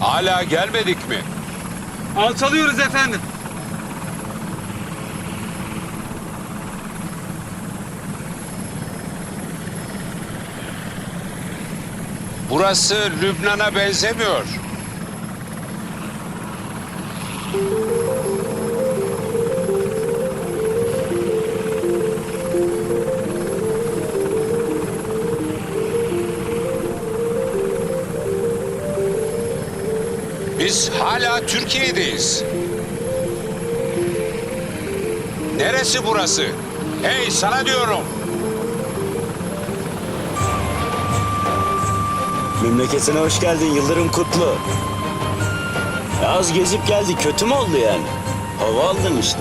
Hala gelmedik mi? Alçalıyoruz efendim. Burası Lübnan'a benzemiyor. Hala Türkiye'deyiz. Neresi burası? Hey sana diyorum. Memleketine hoş geldin Yıldırım Kutlu. Az gezip geldi kötü mü oldu yani? Hava aldın işte.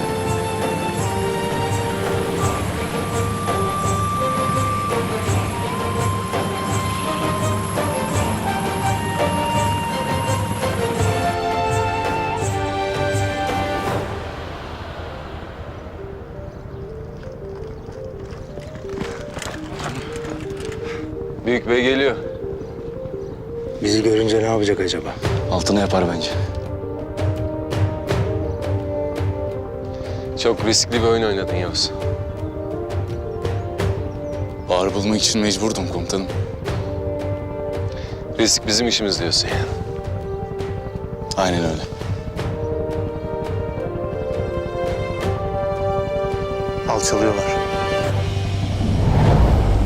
Yapacak acaba? Altına yapar bence. Çok riskli bir oyun oynadın Yavuz. Ağır bulmak için mecburdum komutanım. Risk bizim işimiz diyorsun yani. Aynen öyle. Alçalıyorlar.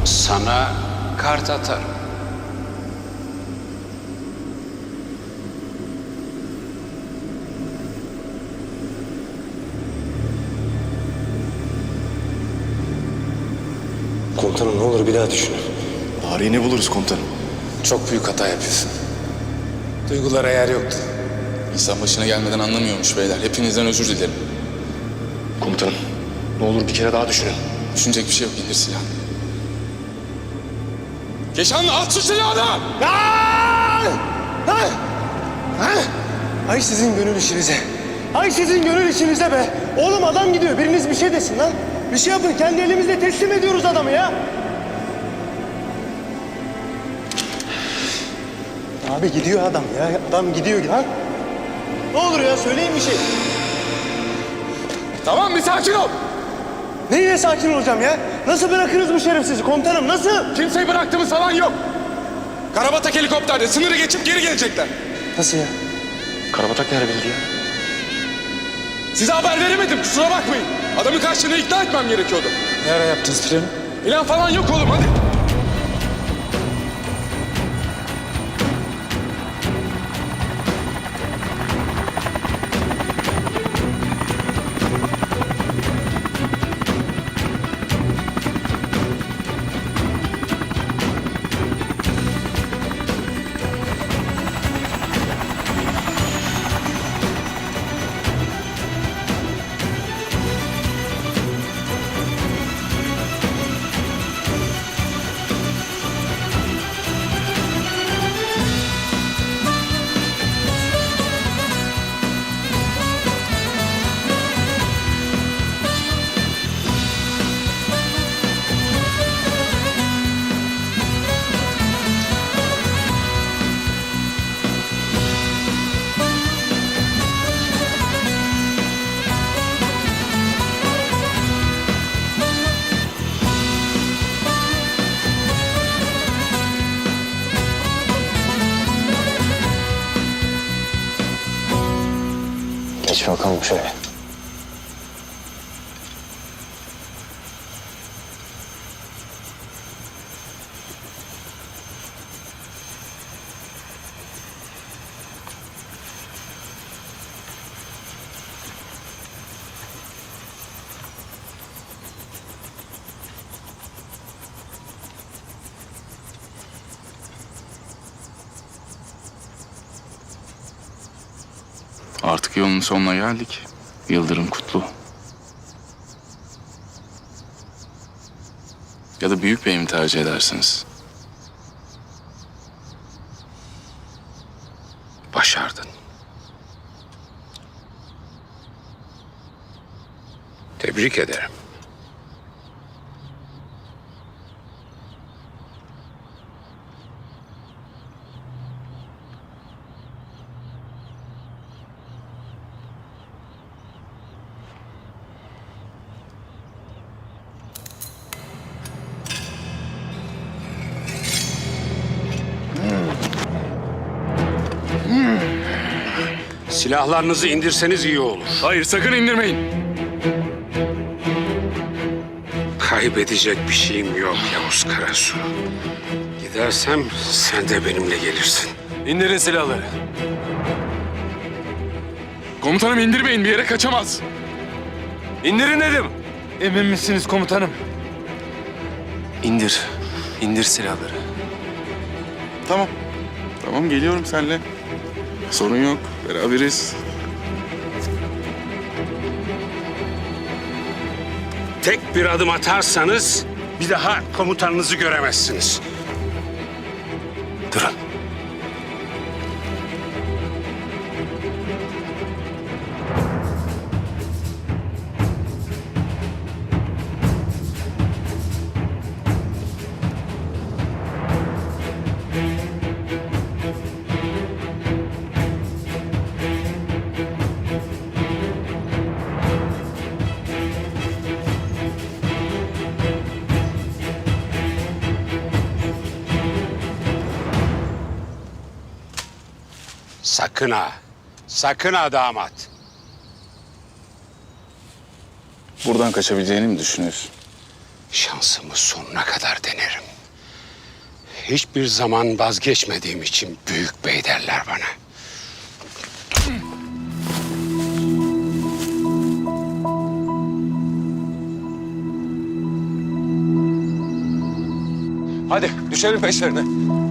Sana kart atarım. Komutanım ne olur bir daha düşünün. Tarihini buluruz komutanım. Çok büyük hata yapıyorsun. Duygulara yer yoktu. İnsan başına gelmeden anlamıyormuş beyler. Hepinizden özür dilerim. Komutanım ne olur bir kere daha düşünün. Düşünecek bir şey yok. İndir silahını. Keşanlı at şu silahını! Ay sizin gönül işinize. Ay sizin gönül işinize be. Oğlum adam gidiyor. Biriniz bir şey desin lan. Bir şey yapın. Kendi elimizle teslim ediyoruz adamı ya. Abi gidiyor adam ya. Adam gidiyor lan. Ne olur ya söyleyin bir şey. Tamam bir sakin ol. Neyle sakin olacağım ya? Nasıl bırakırız bu şerefsizi komutanım? Nasıl? Kimseyi bıraktığımız falan yok. Karabatak helikopterde sınırı geçip geri gelecekler. Nasıl ya? Karabatak nerede bildi ya? Size haber veremedim kusura bakmayın. Adamı karşılığında ikna etmem gerekiyordu. Ne ara yaptınız planı? Plan falan yok oğlum hadi. 我更不睡。Artık yolun sonuna geldik. Yıldırım Kutlu. Ya da Büyük Bey mi tercih edersiniz? Başardın. Tebrik ederim. Silahlarınızı indirseniz iyi olur. Hayır sakın indirmeyin. Kaybedecek bir şeyim yok Yavuz Karasu. Gidersem sen de benimle gelirsin. İndirin silahları. Komutanım indirmeyin bir yere kaçamaz. İndirin dedim. Emin misiniz komutanım? İndir. İndir silahları. Tamam. Tamam geliyorum seninle. Sorun yok. Beraberiz. Tek bir adım atarsanız bir daha komutanınızı göremezsiniz. Durun. Sakın ha. Sakın ha damat. Buradan kaçabileceğini mi düşünüyorsun? Şansımı sonuna kadar denerim. Hiçbir zaman vazgeçmediğim için büyük bey derler bana. Hadi düşelim peşlerine.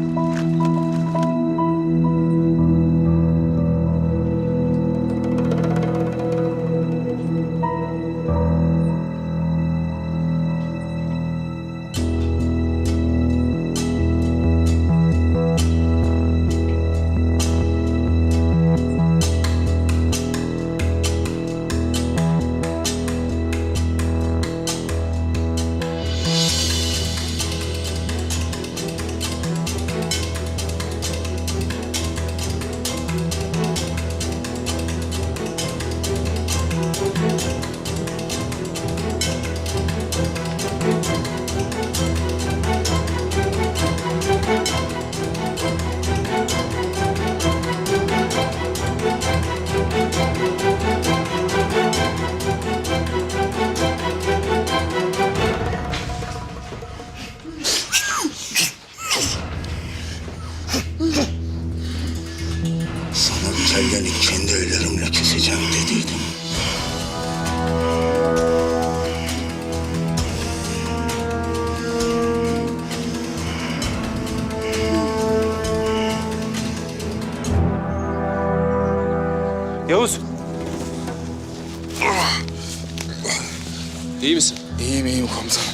İyi misin? İyiyim iyiyim komutanım.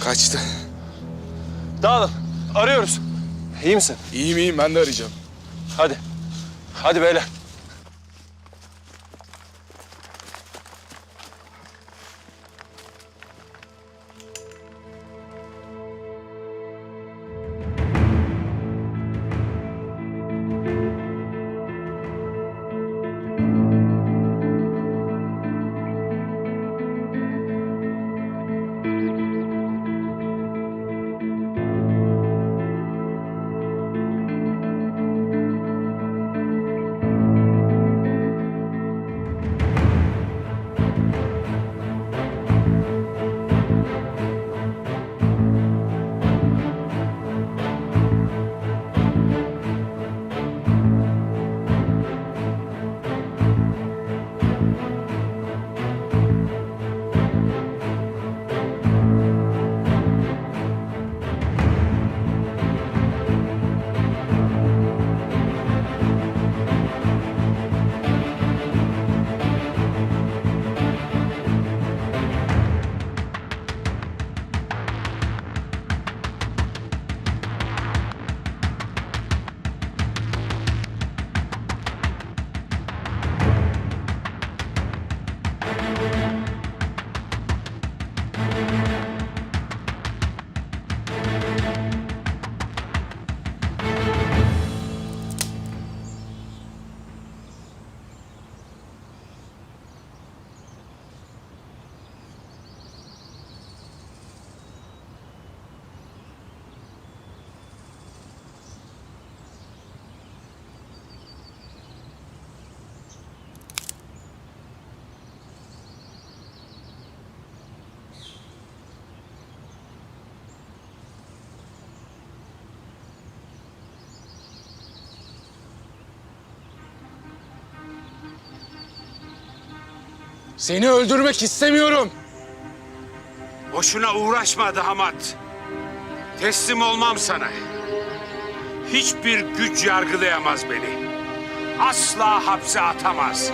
Kaçtı. Dağılın. Arıyoruz. İyi misin? İyiyim iyiyim ben de arayacağım. Hadi. Hadi beyler. Seni öldürmek istemiyorum. Boşuna uğraşma damat. Teslim olmam sana. Hiçbir güç yargılayamaz beni. Asla hapse atamaz.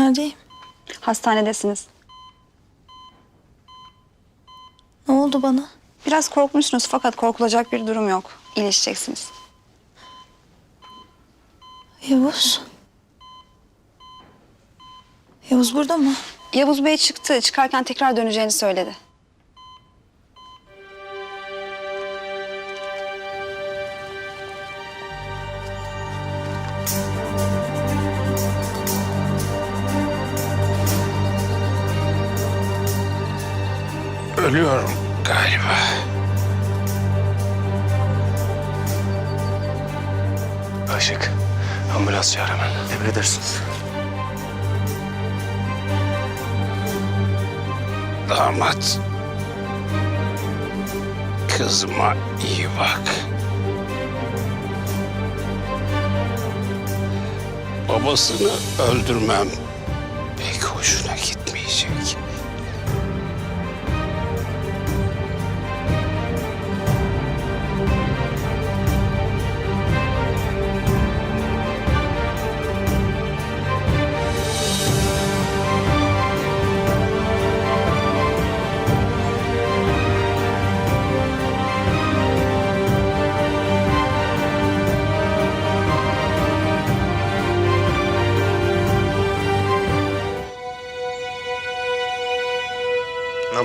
Neredeyim? Hastanedesiniz. Ne oldu bana? Biraz korkmuşsunuz fakat korkulacak bir durum yok. İyileşeceksiniz. Yavuz. Yavuz burada mı? Yavuz Bey çıktı. Çıkarken tekrar döneceğini söyledi. Aşık. Ambulans çağır hemen. Emredersiniz. Damat. Kızıma iyi bak. Babasını öldürmem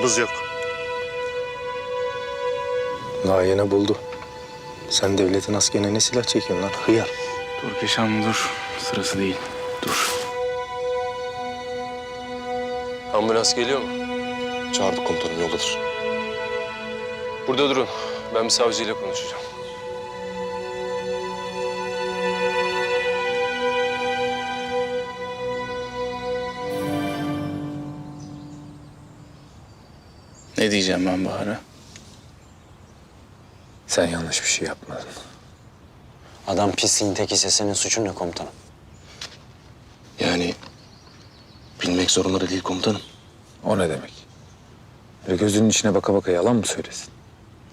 Nabız yok. Layene buldu. Sen devletin askerine ne silah çekiyorsun lan? Hıyar. Dur Keşan dur. Sırası değil. Dur. Ambulans geliyor mu? Çağırdık komutanım yoldadır. Burada durun. Ben bir savcıyla konuşacağım. Ne diyeceğim ben Bahar'a? Sen yanlış bir şey yapmadın. Adam pisliğin tekiyse senin suçun ne komutanım? Yani bilmek zorunda değil komutanım. O ne demek? Böyle gözünün içine baka baka yalan mı söylesin?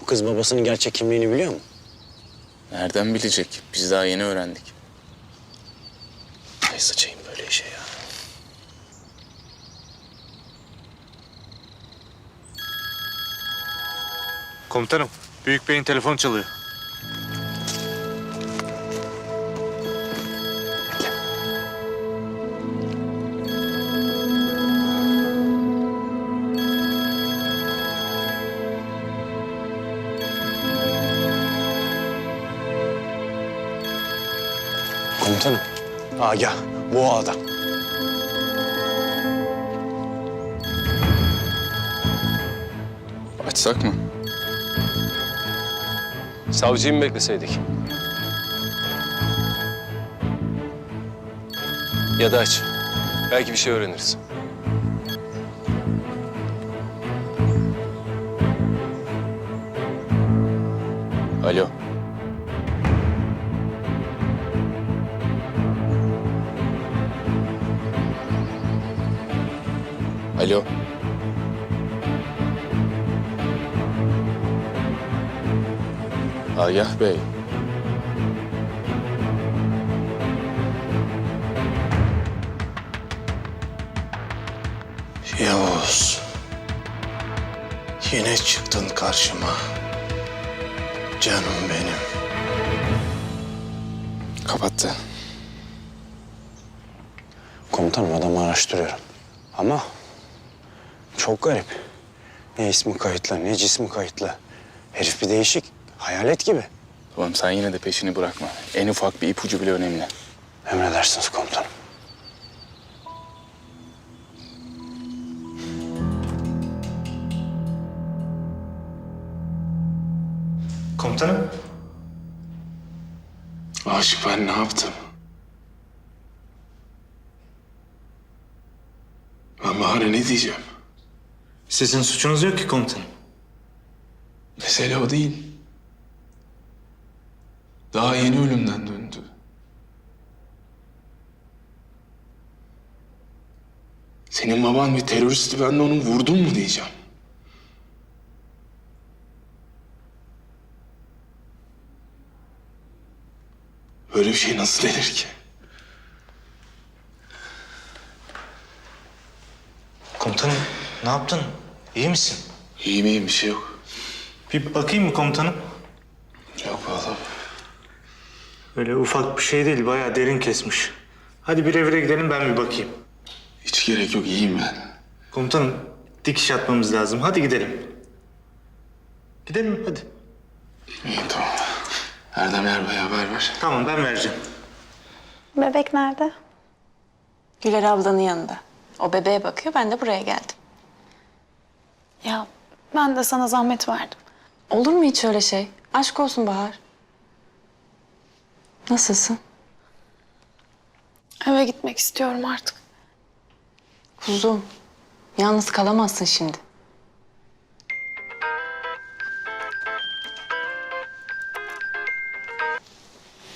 Bu kız babasının gerçek kimliğini biliyor mu? Nereden bilecek? Biz daha yeni öğrendik. Ay sıçayım böyle işe ya. Komutanım, Büyük Bey'in telefonu çalıyor. Komutanım. Agah. Bu o adam. Açsak mı? Savcıyı mı bekleseydik? Ya da aç. Belki bir şey öğreniriz. Alo. Alo. Agah Bey. Yavuz. Yine çıktın karşıma. Canım benim. Kapattı. Komutanım adamı araştırıyorum. Ama çok garip. Ne ismi kayıtlı ne cismi kayıtlı. Herif bir değişik. Hayalet gibi. Oğlum sen yine de peşini bırakma. En ufak bir ipucu bile önemli. Emredersiniz komutanım. Komutanım. Aşık ben ne yaptım? Ben Bahar'a ne diyeceğim? Sizin suçunuz yok ki komutanım. Mesele o değil. Daha yeni ölümden döndü. Senin baban bir teröristti ben de onu vurdum mu diyeceğim. Böyle bir şey nasıl denir ki? Komutanım ne yaptın? İyi misin? İyi miyim bir şey yok. Bir bakayım mı komutanım? Yok vallahi. Öyle ufak bir şey değil bayağı derin kesmiş. Hadi bir evre gidelim ben bir bakayım. Hiç gerek yok iyiyim ben. Komutanım dikiş atmamız lazım. Hadi gidelim. Gidelim hadi. İyiyim tamam. Erdem Erbay haber ver. Tamam ben vereceğim. Bebek nerede? Güler ablanın yanında. O bebeğe bakıyor, ben de buraya geldim. Ya ben de sana zahmet verdim. Olur mu hiç öyle şey? Aşk olsun Bahar. Nasılsın? Eve gitmek istiyorum artık. Kuzum, yalnız kalamazsın şimdi.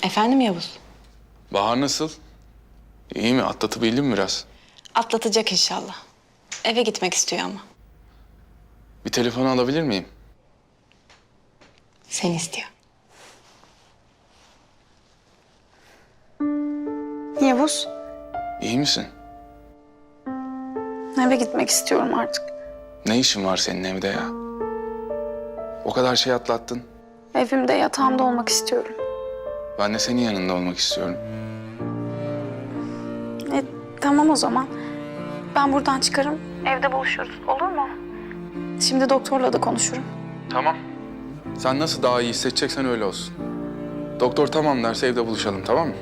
Efendim Yavuz? Bahar nasıl? İyi mi? Atlatabildin mi biraz? Atlatacak inşallah. Eve gitmek istiyor ama. Bir telefonu alabilir miyim? Seni istiyor. Yavuz, İyi misin? eve gitmek istiyorum artık. Ne işin var senin evde ya? O kadar şey atlattın. Evimde, yatağımda olmak istiyorum. Ben de senin yanında olmak istiyorum. E, tamam o zaman. Ben buradan çıkarım, evde buluşuruz. Olur mu? Şimdi doktorla da konuşurum. Tamam. Sen nasıl daha iyi hissedeceksen öyle olsun. Doktor tamam derse evde buluşalım tamam mı?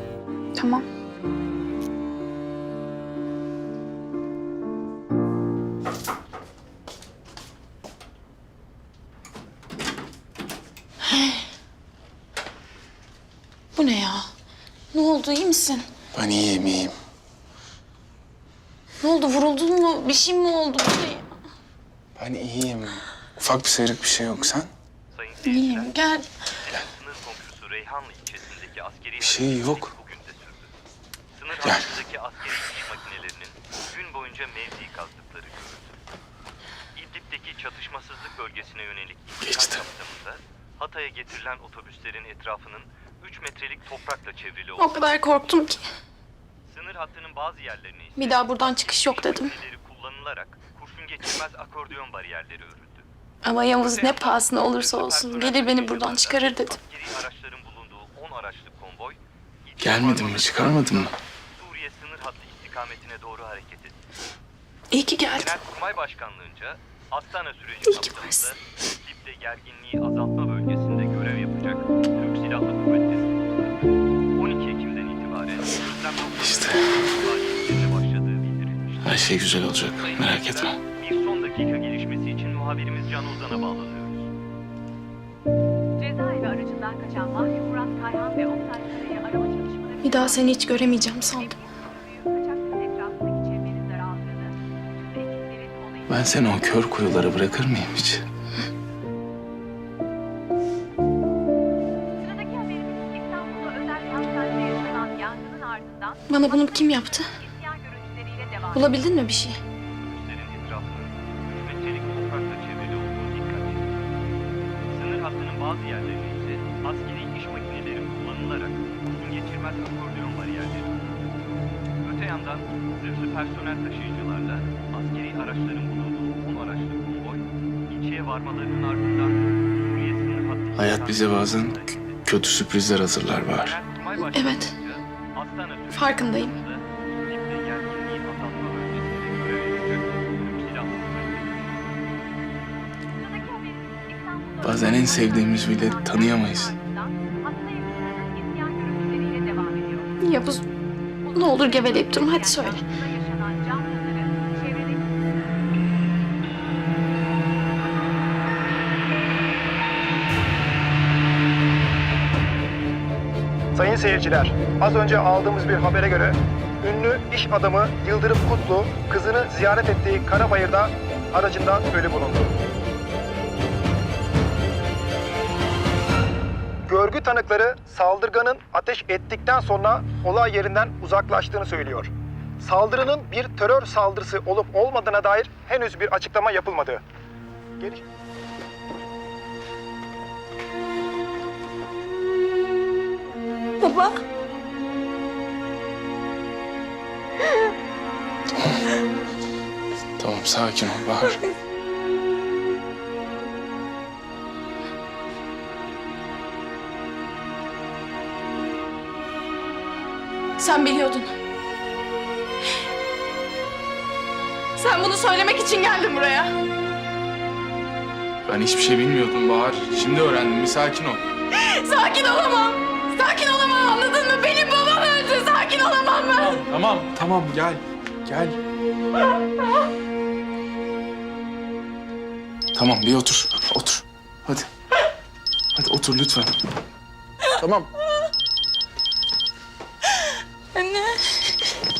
Tamam. Ben iyiyim iyiyim. Ne oldu? Vuruldun mu? Bir şey mi oldu? Ben iyiyim. Ufak bir sıyrık bir şey yok sen. İyiyim. Gel. Sınır komşusu Reyhanlı ilçesindeki askeri Bir şey yok. bugün de sürdü. Sınır Gel. hattındaki askeri iş makinelerinin gün boyunca mevzi kazdıkları görüldü. İdlib'deki çatışmasızlık bölgesine yönelik Geçti. Hatay'a getirilen otobüslerin etrafının 3 metrelik toprakla çevrili O kadar korktum ki. sınır hattının bazı yerlerine ise Bir daha buradan çıkış yok dedim. makineleri kullanılarak kurşun geçirmez akordeon bariyerleri örüldü. Ama Yavuz ne pahasına olursa olsun gelir beni buradan çıkarır dedim. Askeri araçların bulunduğu 10 araçlı konvoy İdlib Gelmedin mi çıkarmadın mı? Suriye sınır hattı istikametine doğru hareket etti. İyi ki geldin. Genelkurmay Başkanlığınca Astana süreci İyi ki kapsamında varsın. İdlib'de gerginliği azaltma bölgesinde İşte. Her şey güzel olacak merak etme. Bir son dakika gelişmesi için muhabirimiz Can Ozan'a bağlanıyoruz. Cezaevi aracından kaçan Mahfi Murat Kayhan ve Oktay Kara'yı arama çalışmaları... Bir daha seni hiç göremeyeceğim sandım. Ben seni o kör kuyulara bırakır mıyım hiç? Bana bunu kim yaptı? Bulabildin mi bir şey? Otobüslerin etrafının 3 metrelik toprakla çevrili olduğu dikkat çekti. Sınır hattının bazı yerlerine ise askeri iş makineleri kullanılarak uzun geçirmez akordeon bariyerleri. Öte yandan zırhlı personel taşıyıcılarla askeri araçların bulunduğu 10 araçlı konvoy ilçeye varmalarının ardından Suriye sınır hattı... Hayat bize bazen kötü sürprizler hazırlar var. Evet. Farkındayım. Bazen en sevdiğimiz bile tanıyamayız. Yavuz ne olur geveleyip durma hadi söyle. Sayın seyirciler, az önce aldığımız bir habere göre ünlü iş adamı Yıldırım Kutlu kızını ziyaret ettiği Karabayır'da aracında ölü bulundu. Görgü tanıkları saldırganın ateş ettikten sonra olay yerinden uzaklaştığını söylüyor. Saldırının bir terör saldırısı olup olmadığına dair henüz bir açıklama yapılmadı. Geliş- Baba. Tamam sakin ol Bahar. Sen biliyordun. Sen bunu söylemek için geldin buraya. Ben hiçbir şey bilmiyordum Bahar. Şimdi öğrendim. Bir sakin ol. Sakin olamam. Sakin olamam anladın mı? Benim babam öldü. Sakin olamam ben. Tamam, tamam gel. Gel. Tamam bir otur. Otur. Hadi. Hadi otur lütfen. Tamam. Anne.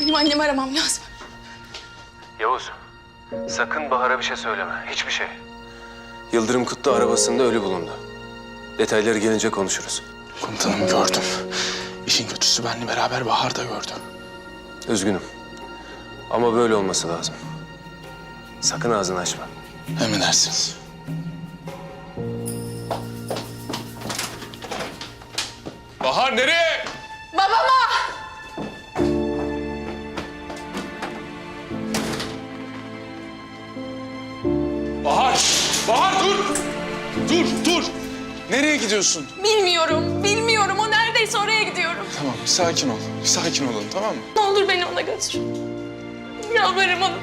Benim annemi aramam lazım. Yavuz, sakın Bahar'a bir şey söyleme. Hiçbir şey. Yıldırım Kutlu arabasında ölü bulundu. Detayları gelince konuşuruz. Komutanım gördüm. İşin kötüsü benle beraber Bahar da gördü. Üzgünüm. Ama böyle olması lazım. Sakın ağzını açma. Emredersiniz. Nereye gidiyorsun? Bilmiyorum. Bilmiyorum. O neredeyse oraya gidiyorum. Tamam, sakin ol. Sakin olun, tamam mı? Ne olur beni ona götür. Yalvarırım ona.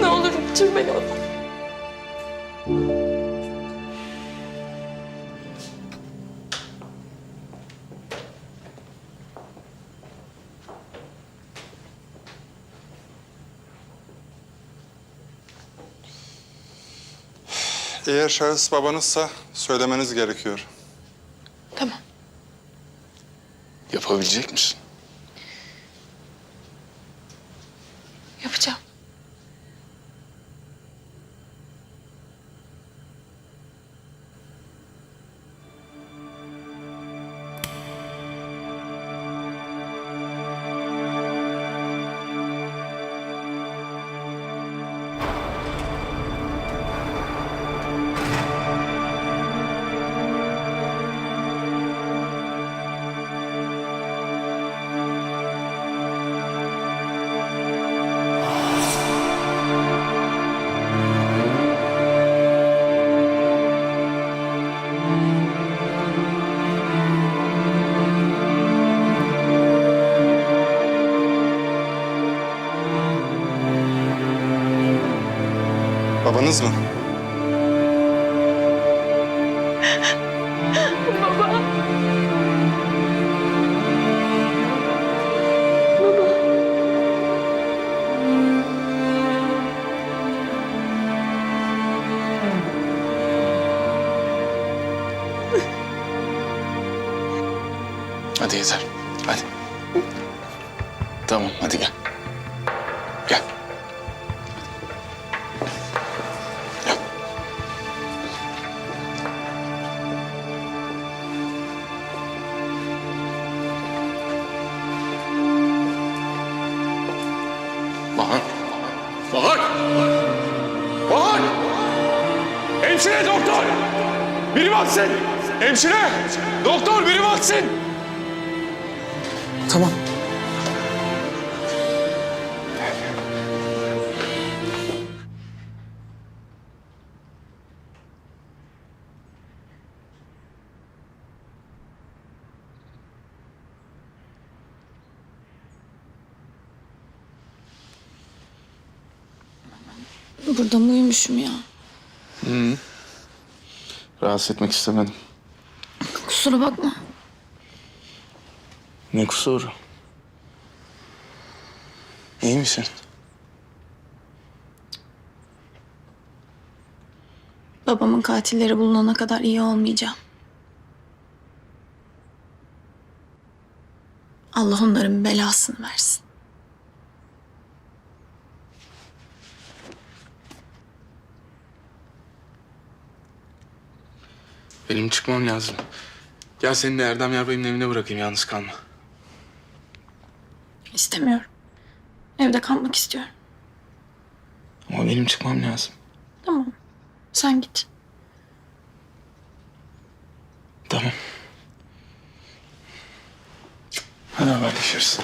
Ne olur götür beni ona. Eğer şahıs babanızsa söylemeniz gerekiyor. Tamam. Yapabilecek misin? Babanız mı? Bahar! Bahar! Hemşire doktor! Biri baksın! Hemşire! Doktor biri baksın! Tamam. Burada mı uyumuşum ya? Rahatsız etmek istemedim. Kusura bakma. Ne kusuru? İyi misin? Babamın katilleri bulunana kadar iyi olmayacağım. Allah onların belasını versin. Benim çıkmam lazım. Gel seni de Erdem Yarbay'ın evine bırakayım yalnız kalma. İstemiyorum. Evde kalmak istiyorum. Ama benim çıkmam lazım. Tamam. Sen git. Tamam. Hadi haberleşiriz.